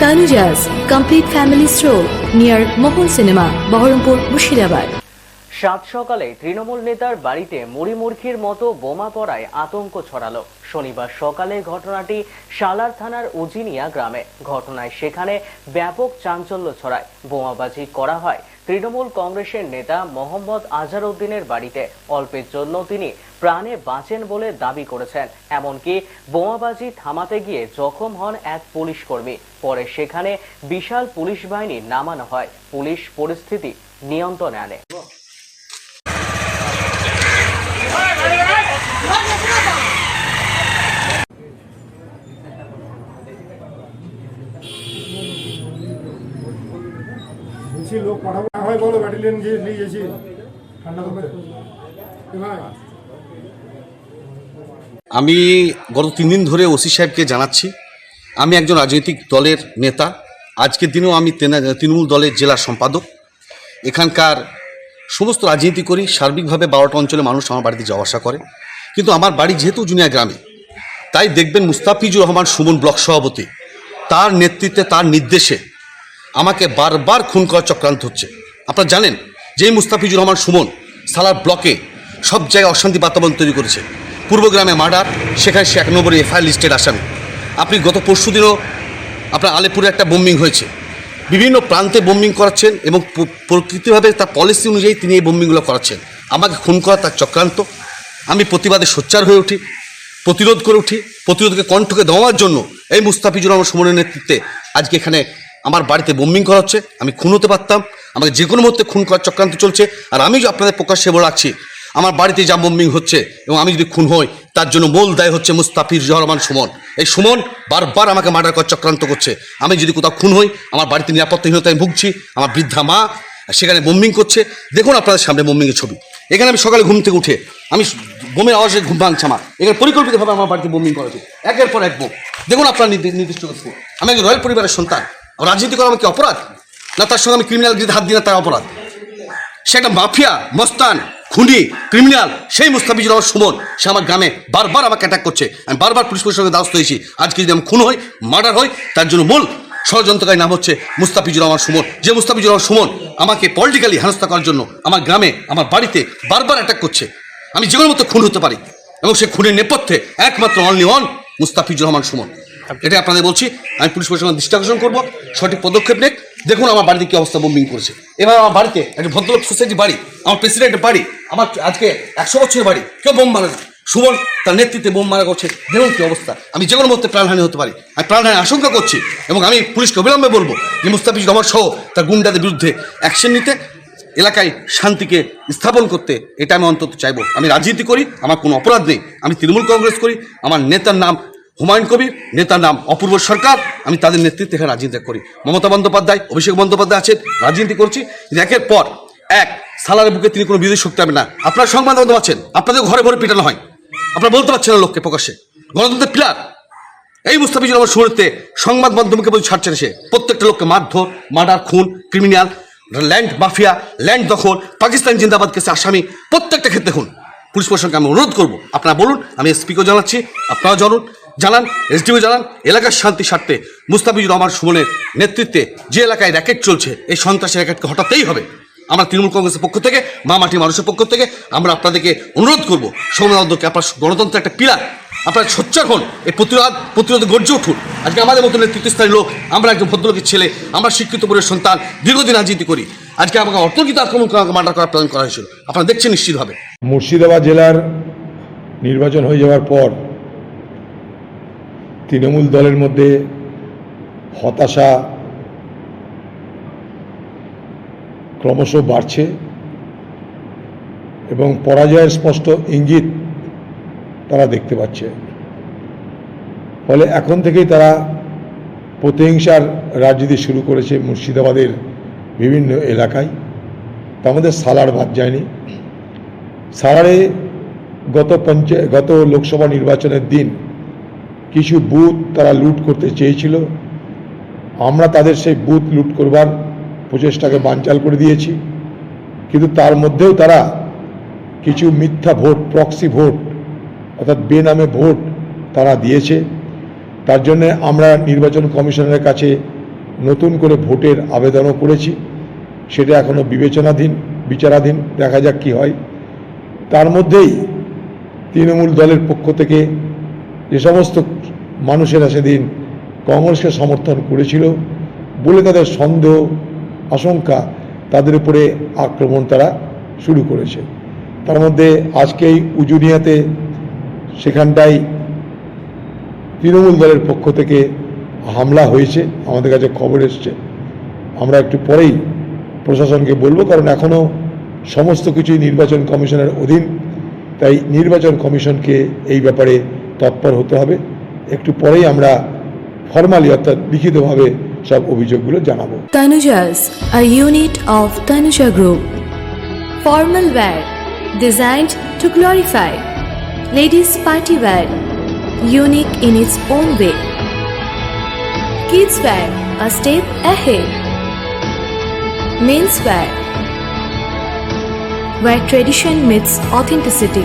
Tanujas Complete Family Store near Mohol Cinema, Baharampur, Mushirabad. সাত সকালে তৃণমূল নেতার বাড়িতে মুড়িমুরখির মতো বোমা পড়ায় আতঙ্ক ছড়ালো। শনিবার সকালে ঘটনাটি সালার থানার উজিনিয়া গ্রামে। ঘটনায় সেখানে ব্যাপক চাঞ্চল্য ছড়ায়। বোমাবাজি করা হয় তৃণমূল কংগ্রেসের নেতা মোহাম্মদ আজহারউদ্দিনের বাড়িতে। অল্পের জন্য তিনি প্রাণে বাঁচেন বলে দাবি করেছেন। এমনকি বোমাবাজি থামাতে গিয়ে জখম হন এক পুলিশ কর্মী। পরে সেখানে বিশাল পুলিশ বাহিনী নামানো হয়। পুলিশ পরিস্থিতি নিয়ন্ত্রণে আনে। লোক পাঠাবো হয় বলো ব্যাটালিয়ন গিয়ে নিয়ে গেছি। ঠান্ডা ভাই আমি গত তিন দিন ধরে ওসি সাহেবকে জানাচ্ছি। আমি একজন রাজনৈতিক দলের নেতা। আজকের দিনেও আমি তৃণমূল দলের জেলা সম্পাদক। এখানকার সমস্ত রাজনীতি করি, সার্বিকভাবে বারোটা অঞ্চলে মানুষ আমার বাড়িতে যাওয়া আসা করে। কিন্তু আমার বাড়ি যেহেতু জুনিয়া গ্রামে, তাই দেখবেন মুস্তাফিজুর রহমান সুমন ব্লক সভাপতি, তার নেতৃত্বে, তার নির্দেশে আমাকে বারবার খুন করার চক্রান্ত হচ্ছে। আপনারা জানেন যে মুস্তাফিজুর রহমান সুমন সালার ব্লকে সব জায়গায় অশান্তি বাতাবরণ তৈরি করেছে। পূর্বগ্রামে মার্ডার, সেখানে সে এক নম্বরে এফআইআর লিস্টেড আসামি। আপনি গত পরশু দিনও আপনার আলিপুরে একটা বোম্বিং হয়েছে। বিভিন্ন প্রান্তে বোম্বিং করাচ্ছেন এবং প্রকৃতিভাবে তার পলিসি অনুযায়ী তিনি এই বোম্বিংগুলো করাচ্ছেন। আমাকে খুন করা তার চক্রান্ত। আমি প্রতিবাদে সোচ্চার হয়ে উঠি, প্রতিরোধ করে উঠি, প্রতিরোধকে কণ্ঠকে দেওয়ার জন্য এই মুস্তাফিজুর রহমান সুমনের নেতৃত্বে আজকে এখানে আমার বাড়িতে বোম্বিং করা হচ্ছে। আমি খুন হতে পারতাম, আমাকে যে কোনো মুহূর্তে খুন করার চক্রান্ত চলছে। আর আমি আপনাদের প্রকাশ্যে বলে রাখছি আমার বাড়িতে যা বোম্বিং হচ্ছে এবং আমি যদি খুন হই, তার জন্য মূল দায় হচ্ছে মুস্তাফিজুর রহমান সুমন। এই সুমন বারবার আমাকে মার্ডার করার চক্রান্ত করছে। আমি যদি কোথাও খুন হই, আমার বাড়িতে নিরাপত্তাহীনতায় ভুগছি, আমার বৃদ্ধা মা সেখানে বোম্বিং করছে। দেখুন আপনাদের সামনে বোম্বিংয়ের ছবি। এখানে আমি সকালে ঘুম থেকে উঠে, আমি বোমের আওয়াজে ঘুম ভাঙছে আমার। এখানে পরিকল্পিতভাবে আমার বাড়িতে বোম্বিং করা হচ্ছে একের পর এক বোম। দেখুন আপনার নির্দিষ্ট আমি একজন রয়্যাল পরিবারের সন্তান। রাজনীতি করা আমার কি অপরাধ? না, তার সঙ্গে আমি ক্রিমিনাল হাত দিই না, তার অপরাধ। সে একটা মাফিয়া, মস্তান। খুনি ক্রিমিনাল সেই মুস্তাফিজুর রহমান সুমন সে আমার গ্রামে বারবার আমাকে অ্যাটাক করছে। আমি বারবার পুলিশ প্রশাসনের দ্বারস্থ হয়েছি। আজকে যদি আমি খুন হই মার্ডার হই তার জন্য মূল ষড়যন্ত্রকারী নাম হচ্ছে মুস্তাফিজুর রহমান সুমন। যে মুস্তাফিজুর রহমান সুমন আমাকে পলিটিক্যালি হেনস্থা করার জন্য আমার গ্রামে আমার বাড়িতে বারবার অ্যাটাক করছে। আমি যে কোনো মতো খুন হতে পারি। এবং সে খুনের নেপথ্যে একমাত্র অনলি অন মুস্তাফিজুর রহমান সুমন। এটাই আপনাদের বলছি। আমি পুলিশ প্রশাসনের দৃষ্টি আকর্ষণ করব। সঠিক পদক্ষেপ নেক। দেখুন আমার বাড়িতে কি অবস্থা বোম্বিং করেছে। এবার আমার বাড়িতে একটা ভদ্রলোক সোসাইটি বাড়ি, আমার প্রেসিডেন্টের বাড়ি, আমার আজকে একশো বছরের বাড়ি, কেউ বোম মারে না। সুমন তার নেতৃত্বে বোম মারা করছে, দেখুন কি অবস্থা। আমি যে কোনো মুহূর্তে প্রাণহানি হতে পারি। আমি প্রাণহানি আশঙ্কা করছি এবং আমি পুলিশকে অবিলম্বে বলব যে মুস্তাফিজ রহমান সহ তার গুন্ডাদের বিরুদ্ধে অ্যাকশন নিতে, এলাকায় শান্তিকে স্থাপন করতে, এটা আমি অন্তত চাইব। আমি রাজনীতি করি, আমার কোনো অপরাধ নেই। আমি তৃণমূল কংগ্রেস করি, আমার নেতার নাম হুমায়ুন কবির, নেতার নাম অপূর্ব সরকার। আমি তাদের নেতৃত্বে এখানে রাজনীতি করি। মমতা বন্দ্যোপাধ্যায়, অভিষেক বন্দ্যোপাধ্যায় আছেন, রাজনীতি করছি। একের পর এক সালারের বুকে তিনি কোনো বিরোধী শক্তি হবে না। আপনারা সংবাদ মাধ্যম আছেন, আপনাদের ঘরে ঘরে পিটানো হয়। আপনারা বলতে পারছেন না লোককে প্রকাশ্যে। গণতন্ত্রের পিলার। এই মুস্তাফিজুর রহমান শুরুতে সংবাদ মাধ্যমকে বলছে ছাড়ছে সে। প্রত্যেকটা লোককে মারধর, মার্ডার, খুন, ক্রিমিনাল, ল্যান্ড মাফিয়া, ল্যান্ড দখল, পাকিস্তান জিন্দাবাদ কেসে আসামি, প্রত্যেকটা ক্ষেত্রে খুন পুলিশ প্রশাসনকে আমি অনুরোধ করব। আপনারা বলুন, আমি এসপিকেও জানাচ্ছি, আপনারাও জানুন। জানান এসডিও জানান, এলাকার শান্তি স্বার্থে মুস্তাফিজুর রহমান সুমনের নেতৃত্বে যে এলাকায় র্যাকেট চলছে, এই সন্ত্রাসী র্যাকেটকে হটাতেই হবে। আমরা তৃণমূল কংগ্রেসের পক্ষ থেকে, মা মাটি মানুষের পক্ষ থেকে, আমরা আপনাদেরকে অনুরোধ করব সৌম্যদকে আপনার গণতন্ত্রের একটা পিলার আপনারা সোচ্চার হন, এই প্রতিরোধ প্রতিরোধে গর্জে উঠুন। আজকে আমাদের মতো নেতৃত্বস্থানীয় লোক, আমরা একজন ভদ্রলোকের ছেলে, আমরা শিক্ষিত পরিবার সন্তান, দীর্ঘদিন রাজনীতি করি। আজকে আমাকে অর্থনীতি আক্রমণ করা মার্ডার করার প্ল্যান করা হয়েছিল। আপনারা দেখছেন নিশ্চিতভাবে। মুর্শিদাবাদ জেলার নির্বাচন হয়ে যাওয়ার পর তৃণমূল দলের মধ্যে হতাশা ক্রমশ বাড়ছে এবং পরাজয়ের স্পষ্ট ইঙ্গিত তারা দেখতে পাচ্ছে। ফলে এখন থেকেই তারা প্রতিহিংসার রাজনীতি শুরু করেছে মুর্শিদাবাদের বিভিন্ন এলাকায়। তা আমাদের সালার বাদ যায়নি। সালারে গত পঞ্চায়েত গত লোকসভা নির্বাচনের দিন কিছু বুথ তারা লুট করতে চেয়েছিল। আমরা তাদের সেই বুথ লুট করবার প্রচেষ্টাকে বানচাল করে দিয়েছি। কিন্তু তার মধ্যেও তারা কিছু মিথ্যা ভোট প্রক্সি ভোট, অর্থাৎ বেনামে ভোট তারা দিয়েছে। তার জন্য আমরা নির্বাচন কমিশনের কাছে নতুন করে ভোটের আবেদনও করেছি। সেটা এখনও বিবেচনাধীন, বিচারাধীন, দেখা যাক কি হয়। তার মধ্যেই তৃণমূল দলের পক্ষ থেকে যে সমস্ত মানুষেরা সেদিন কংগ্রেসকে সমর্থন করেছিল বলে তাদের সন্দেহ, আশঙ্কা তাদের উপরে আক্রমণ তারা শুরু করেছে। তার মধ্যে আজকে এই উজুনিয়াতে সেখানটায় তৃণমূল দলের পক্ষ থেকে হামলা হয়েছে। আমাদের কাছে খবর এসছে। আমরা একটু পরেই প্রশাসনকে বলব, কারণ এখনও সমস্ত কিছুই নির্বাচন কমিশনের অধীন। তাই নির্বাচন কমিশনকে এই ব্যাপারে তৎপর হতে হবে। একটু পরেই আমরা ফরমালি অর্থাৎ লিখিতভাবে সব অভিযোগগুলো জানাব। Tanuja's a unit of Tanuja group formal wear designed to glorify ladies party wear unique in its own way kids wear a step ahead men's wear wear tradition meets authenticity